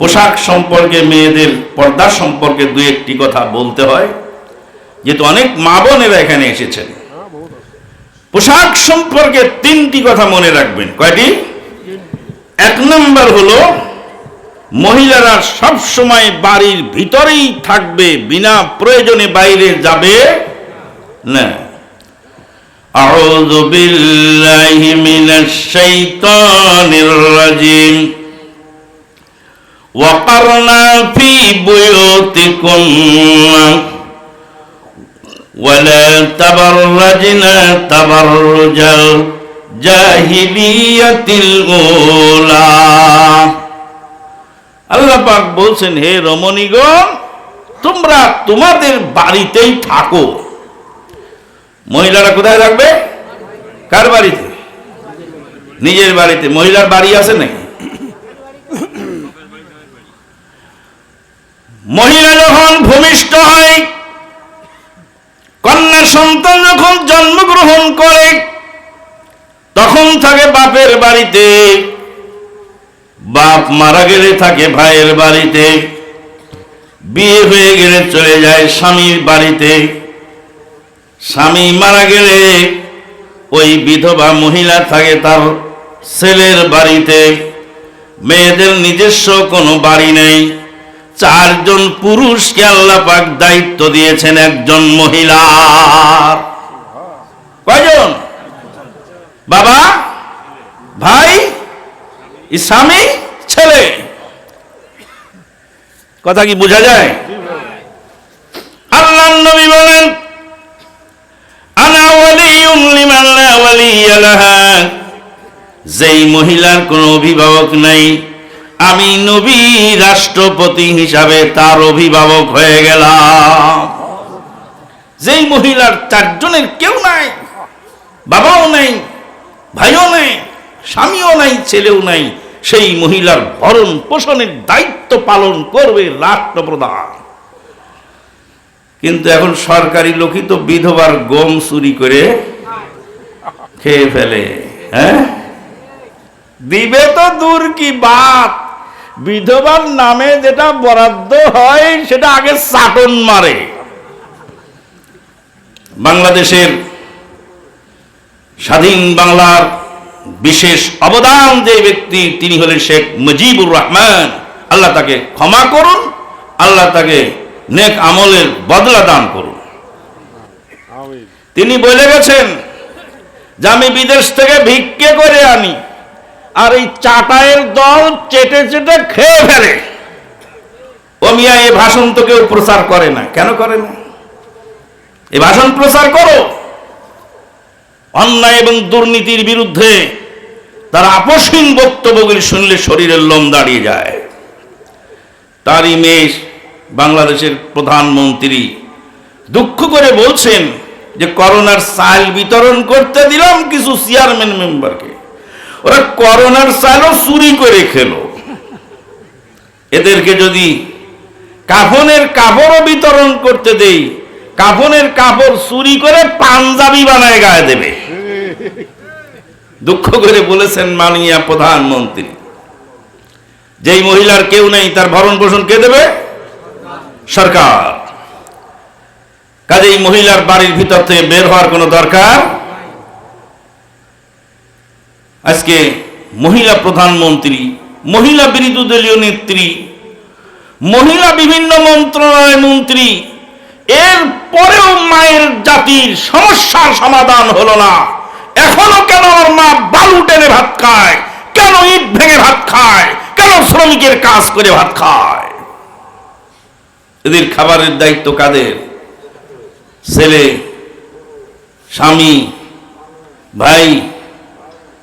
পোশাক সম্পর্কে মেয়েদের পর্দা সম্পর্কে দু একটি কথা বলতে হয় যেহেতু অনেক মা বোনেরা এখানে এসেছেন পোশাক সম্পর্কে তিনটি কথা মনে রাখবেন কয়টি এক নম্বর হলো মহিলারা সব সময় বাড়ির ভিতরেই থাকবে বিনা প্রয়োজনে বাইরে যাবে না أعوذ بالله من الشيطان الرجيم وقرنا في بيوتكم ولا تبرجنا تبرج الجاهلية الأولى আল্লাহ পাক বলছেন হে রমণীগণ তোমরা তোমাদের বাড়িতেই থাকো মহিলারা কোথায় থাকবে কার বাড়িতে নিজের বাড়িতে মহিলার বাড়ি আছে নাকি মহিলা যখন ভূমিষ্ঠ হয় কন্যা সন্তান যখন জন্মগ্রহণ করে, তখন থাকে বাপের বাড়িতে। বাপ মারা গেলে থাকে ভাইয়ের বাড়িতে। বিয়ে হয়ে গেলে চলে যায় স্বামীর বাড়িতে। স্বামী মারা গেলে ওই বিধবা মহিলা থাকে তার ছেলের বাড়িতে। মেয়েদের নিজস্ব কোনো বাড়ি নেই। চারজন পুরুষকে আল্লাহ পাক দায়িত্ব দিয়েছেন, একজন মহিলা। কয়জন? বাবা, ভাই, স্বামী, ছেলে। কথা কি বোঝা যায়? আল্লাহ নবী বলেন, আনা যেই মহিলার কোনো অভিভাবক নাই আমি নবী, রাষ্ট্রপতি হিসাবে তার অভিভাবক হয়ে গেলাম। যেই মহিলার চারজনের কেউ নাই, বাবাও নেই, ভাইও নেই, স্বামীও নাই, ছেলেও নাই, সেই মহিলার ভরণ পোষণের দায়িত্ব পালন করবে রাষ্ট্রপ্রধান। কিন্তু এখন সরকারি লোকই তো বিধবার গম চুরি করে খেয়ে ফেলে হ্যাঁ? দিবে তো দূর কি বাত? বিধবার নামে যেটা বরাদ্দ হয় সেটা আগে চাটন মারে। বাংলাদেশের স্বাধীন বাংলার বিশেষ অবদান যে ব্যক্তি তিনি হলেন শেখ মুজিবুর রহমান। আল্লাহ তাকে ক্ষমা করুন আল্লাহ তাকে নেক আমলের বদলা দান করুন। তিনি বলে গেছেন যে আমি বিদেশ থেকে ভিক্ষে করে আনি আর এই চাটায়ের দল চেটে চেটে খেয়ে ফেলে। ও মিয়া এই ভাষণ তো কেউ প্রচার করে না। কেন করে না? এই ভাষণ প্রচার করো। অন্যায় এবং দুর্নীতির বিরুদ্ধে তার আপসহীন বক্তব্যগুলি শুনলে শরীরের লোম দাঁড়িয়ে যায়। তারই মেয়ে বাংলাদেশের প্রধানমন্ত্রী দুঃখ করে বলছেন যে করোনার সাইল বিতরণ করতে দিলাম কিছু চেয়ারম্যান মেম্বারকে। ওরা করোনার সাইলও চুরি করে খেলো। এদেরকে যদি কাফনের কাপড়ও বিতরণ করতে দেই, কাফনের কাপড় চুরি করে পাঞ্জাবি বানায় গায়ে দেবে। দুঃখ করে বলেছেন মানিয়া প্রধানমন্ত্রী। যেই মহিলার কেউ নেই, তার ভরণ পোষণ কে দেবে? সরকার। কাজেই মহিলার বাড়ির ভিতর থেকে বের হওয়ার কোনো দরকার আজকে মহিলা প্রধানমন্ত্রী, মহিলা বিরোধী দলীয় নেত্রী, মহিলা বিভিন্ন মন্ত্রণালয় মন্ত্রী, এর পরেও মায়ের জাতির সমস্যার সমাধান হলো না। এখনও কেন ওর মা বালু টেনে ভাত খায়? কেন ইট ভেঙে ভাত খায়? কেন শ্রমিকের কাজ করে ভাত খায়? এদের খাবারের দায়িত্ব কাদের? ছেলে, স্বামী, ভাই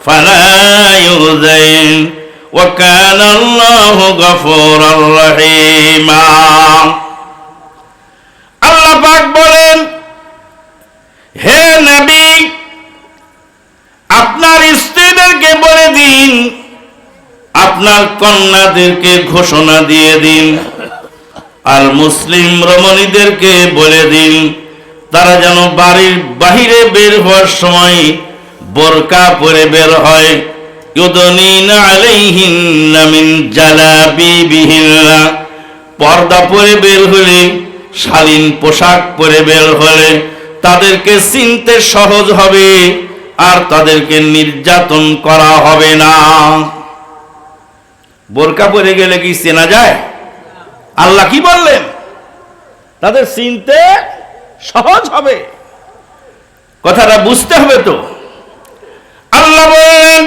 فلا يؤذين وكان الله غفورا رحيما আল্লাহ পাক বলেন হে নবী আপনার স্ত্রীদেরকে বলে দিন আপনার কন্যাদেরকে ঘোষণা দিয়ে দিন আর মুসলিম রমণীদেরকে বলে দিন তারা যেন বাড়ির বাহিরে বের হওয়ার সময় বোরকা পরে বের হয়। পর্দা পরে বের হলে, শালীন পোশাক পরে বের হলে, তাদেরকে চিনতে সহজ হবে, আর তাদেরকে নির্যাতন করা হবে না। বোরকা পরে গেলে কি চেনা যায়? আল্লাহ কি বললেন? তাদের চিনতে সহজ হবে। কথাটা বুঝতে হবে তো। আল্লাহ বললেন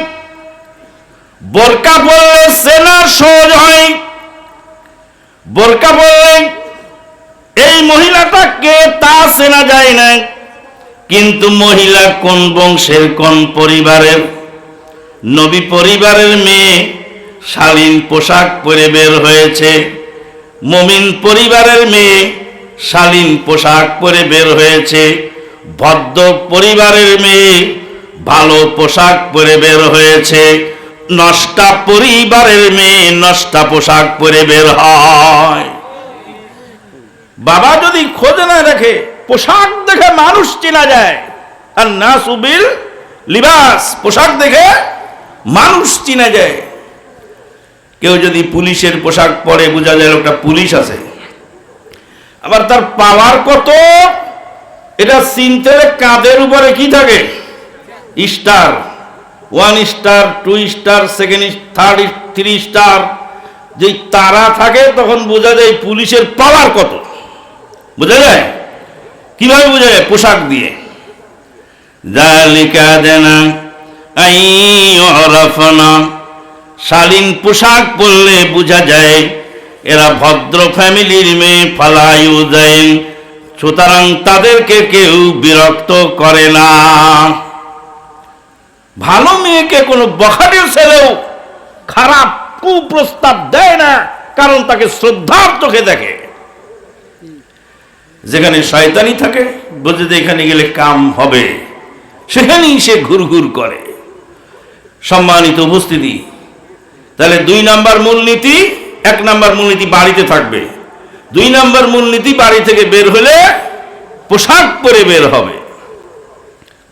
বোরকা পরলে চেনা সহজ হয়। বোরকা পরলে এই তা যায় না। কিন্তু মহিলা কোন বংশের, কোন পরিবারের? নবী পরিবারের মেয়ে শালীন পোশাক পরে বের হয়েছে। মমিন পরিবারের মেয়ে শালীন পোশাক পরে বের হয়েছে। ভদ্র পরিবারের মেয়ে ভালো পোশাক পরে বের হয়েছে। নষ্টা পরিবারের মেয়ে নষ্টা পোশাক পরে বের হয়। বাবা যদি খোঁজ না রাখে পোশাক দেখে মানুষ চেনা যায়। না সুবিল লিবাস, পোশাক দেখে মানুষ চিনা যায়। কেউ যদি পুলিশের পোশাক পরে বোঝা যায় লোকটা পুলিশ আছে। আবার তার পাওয়ার কত? এটা চিনতে কাঁধের উপরে কি থাকে? Star one star two star second third three star যে তারা থাকে তখন বোঝা যায় পুলিশের পাওয়ার কত। বোঝা যায় কীভাবে বোঝা যায়? পোশাক দিয়ে। জালিকা দেনা শালীন পোশাক পরলে বোঝা যায় এরা ভদ্র ফ্যামিলির মেয়ে ফালায়ু দেন, সুতরাং তাদেরকে কেউ বিরক্ত করে না। ভালো মেয়েকে কোনো বখাটের ছেলেও খারাপ কুপ্রস্তাব দেয় না, কারণ তাকে শ্রদ্ধার চোখে দেখে। যেখানে শয়তানি থাকে, বুঝে যে এখানে গেলে কাম হবে। সেখানেই সে ঘুরঘুর করে। সম্মানিত উপস্থিতি, তাহলে দুই নাম্বার মূলনীতি, এক নাম্বার মূলনীতি বাড়িতে থাকবে। দুই নাম্বার মূলনীতি বাড়ি থেকে বের হলে পোশাক পরে বের হবে।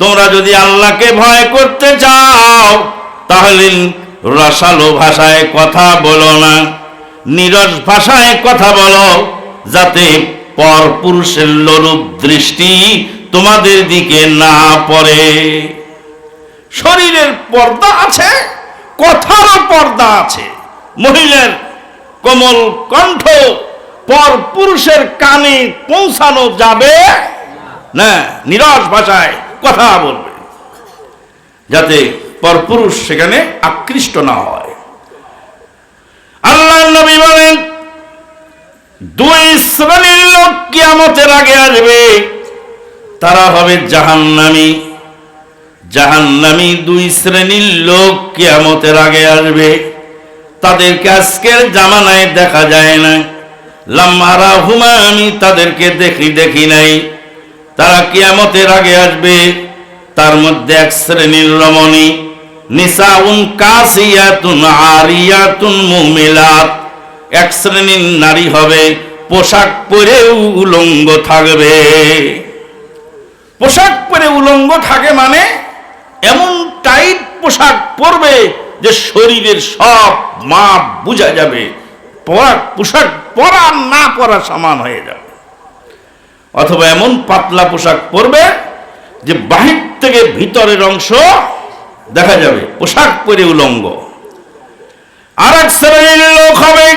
তোমরা যদি আল্লাহকে ভয় করতে চাও, তাহলে রসালো ভাষায় কথা বলো না, নিরস ভাষায় কথা বলো, যাতে পর পুরুষের লোরূপ দৃষ্টি তোমাদের দিকে না পড়ে। শরীরের পর্দা আছে, কথারও পর্দা আছে। মহিলার কোমল কণ্ঠ পর পুরুষের কানে পৌঁছানো যাবে না, নিরস ভাষায়। কথা বলবে। যাতে পরপুরুষ সেখানে আকৃষ্ট না হয়। আল্লাহ নবী বলেন, দুই শ্রেণির লোক কিয়ামতের আগে আসবে, তারা হবে জাহান্নামী। জাহান্নামী দুই শ্রেণির লোক কিয়ামতের আগে আসবে। তাদেরকে আজকের জামানায় দেখা যায় না। লাম্মারা হুমা আমি তাদেরকে দেখি দেখি নাই। তারা কিয়ামতের আগে আসবে। তার মধ্যে এক শ্রেণির রমণী, নিসাউন কাসিয়াতুন আরিয়াতুন মুমিলাত। এক শ্রেণির নারী হবে, পোশাক পরেও উলঙ্গ থাকবে। পোশাক পরে উলঙ্গ থাকে মানে এমন টাইট পোশাক পরবে যে শরীরের সব মাপ বোঝা যাবে। পরা পোশাক পরা না পরা সমান হয়ে যাবে। অথবা এমন পাতলা পোশাক পরবে যে বাহির থেকে ভিতরের অংশ দেখা যাবে, পোশাক পরে উলঙ্গ। আর এক শ্রেণির লোক হবে,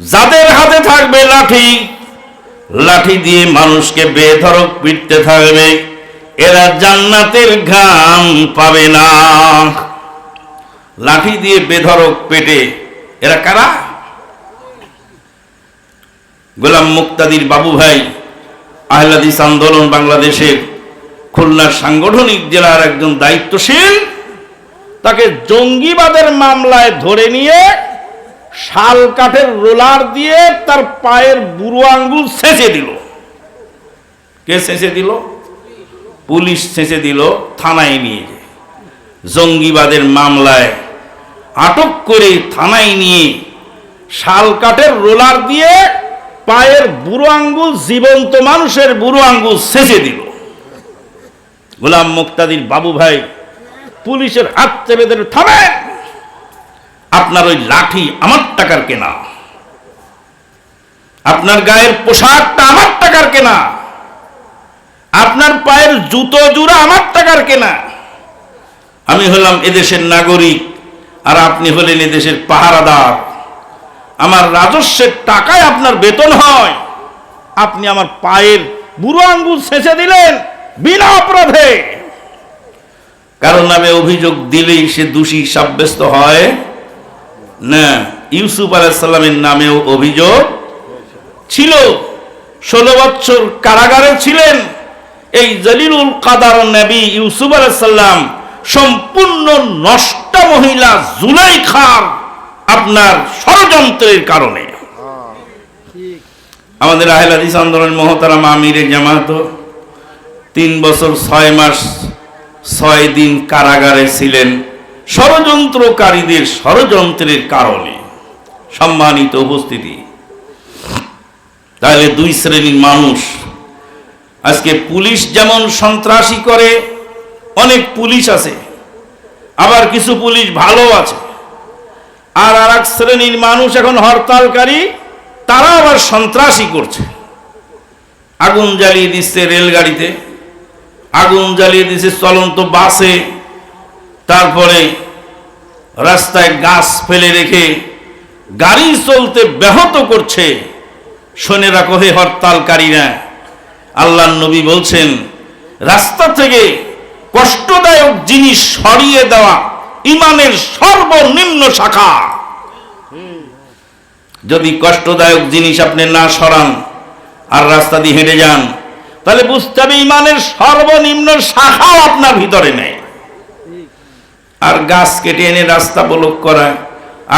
যাদের হাতে থাকবে লাঠি লাঠি দিয়ে মানুষকে বেধরক পিটতে থাকবে, এরা জান্নাতের ঘাম পাবে না। লাঠি দিয়ে বেধরক পেটে, এরা কারা? গোলাম মুক্তাদির বাবু ভাই, আহলাদিস আন্দোলন বাংলাদেশের খুলনার সাংগঠনিক জেলার একজন দায়িত্বশীল, তাকে জঙ্গিবাদের মামলায় ধরে নিয়ে শাল কাঠের রোলার দিয়ে তার পায়ের বুড়ো আঙ্গুল ছেঁচে দিল। কে ছেঁচে দিল? পুলিশ ছেঁচে দিল থানায় নিয়ে যে জঙ্গিবাদের মামলায় আটক করে থানায় নিয়ে শাল কাঠের রোলার দিয়ে পায়ের বুড়ো আঙ্গুল জীবন্ত মানুষের বুড়ো আঙ্গুল ছেঁচে দিল। গোলাম মুক্তাদির বাবু ভাই পুলিশের হাত চেপে থামেন! আপনার ওই লাঠি আমার টাকার কেনা। আপনার গায়ের পোশাকটা আমার টাকার কেনা। আপনার পায়ের জুতো জুড়া আমার টাকার কেনা। আমি হলাম এদেশের নাগরিক আর আপনি হলেন এদেশের পাহারাদার। আমার রাজস্বের টাকায় আপনার বেতন হয়। আপনি আমার পায়ের বুড়ো আঙ্গুল ছেঁচে দিলেন বিনা অপরাধে। কারণ নামে অভিযোগ দিলেই সে দোষী সাব্যস্ত হয়। না, ইউসুফ আলাইসাল্লামের নামেও অভিযোগ ছিল। ষোলো বছর কারাগারে ছিলেন। এই জলিলুল কাদার নবী ইউসুফ আলাইসাল্লাম সম্পূর্ণ নষ্ট মহিলা জুলাই খান আপনার ষড়যন্ত্রের কারণে। আমাদের আহেল হাদিস আন্দোলন মহতারাম আমিরে জামাত তিন বছর ছয় মাস, ছয় দিন কারাগারে ছিলেন ষড়যন্ত্রকারীদের ষড়যন্ত্রের কারণে। সম্মানিত উপস্থিতি। তাহলে দুই শ্রেণির মানুষ, আজকে পুলিশ যেমন সন্ত্রাসী করে, অনেক পুলিশ আছে, আবার কিছু পুলিশ ভালো আছে। আর আর এক শ্রেণির মানুষ এখন হরতালকারী, তারা আবার সন্ত্রাসী করছে। আগুন জ্বালিয়ে দিচ্ছে রেলগাড়িতে, আগুন জ্বালিয়ে দিচ্ছে চলন্ত বাসে, তারপরে রাস্তায় গাছ ফেলে রেখে গাড়ি চলতে ব্যাহত করছে। শোনে রাখো হে হরতালকারীরা আল্লাহ নবী বলছেন, রাস্তা থেকে কষ্টদায়ক জিনিস সরিয়ে দেওয়া ইমানের সর্বনিম্ন শাখা। যদি কষ্টদায়ক জিনিস আপনি না সরান আর রাস্তা দিয়ে হেঁটে যান, তাহলে বুঝতে হবে ইমানের সর্বনিম্ন শাখাও আপনার ভিতরে নেই। আর গাছ কেটে এনে রাস্তা ব্লক করা,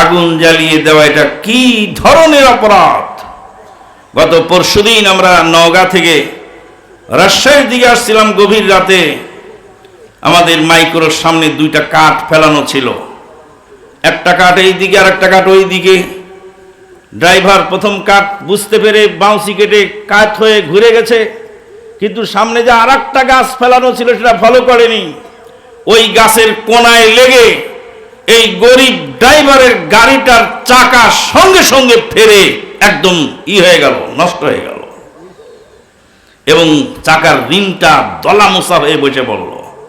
আগুন জ্বালিয়ে দেওয়া, এটা কি ধরনের অপরাধ? গত পরশুদিন আমরা নওগাঁ থেকে রাজশাহীর দিকে আসছিলাম গভীর রাতে। আমাদের মাইক্রোর সামনে দুইটা কাঠ ফেলানো ছিল। একটা কাঠ এই দিকে আর একটা কাঠ ওই দিকে। ড্রাইভার প্রথম কাঠ বুঝতে পেরে বাউসি কেটে কাঠ হয়ে ঘুরে গেছে, কিন্তু সামনে যে আর একটা গাছ ফেলানো ছিল সেটা ফলো করেনি। ওই গাছের কোনায় লেগে এই গরিব ড্রাইভারের গাড়িটার চাকা সঙ্গে সঙ্গে ফেরে একদম ই হয়ে গেল, নষ্ট হয়ে গেল। এবং চাকার রিংটা দলা মোসা হয়ে বসে পড়ল।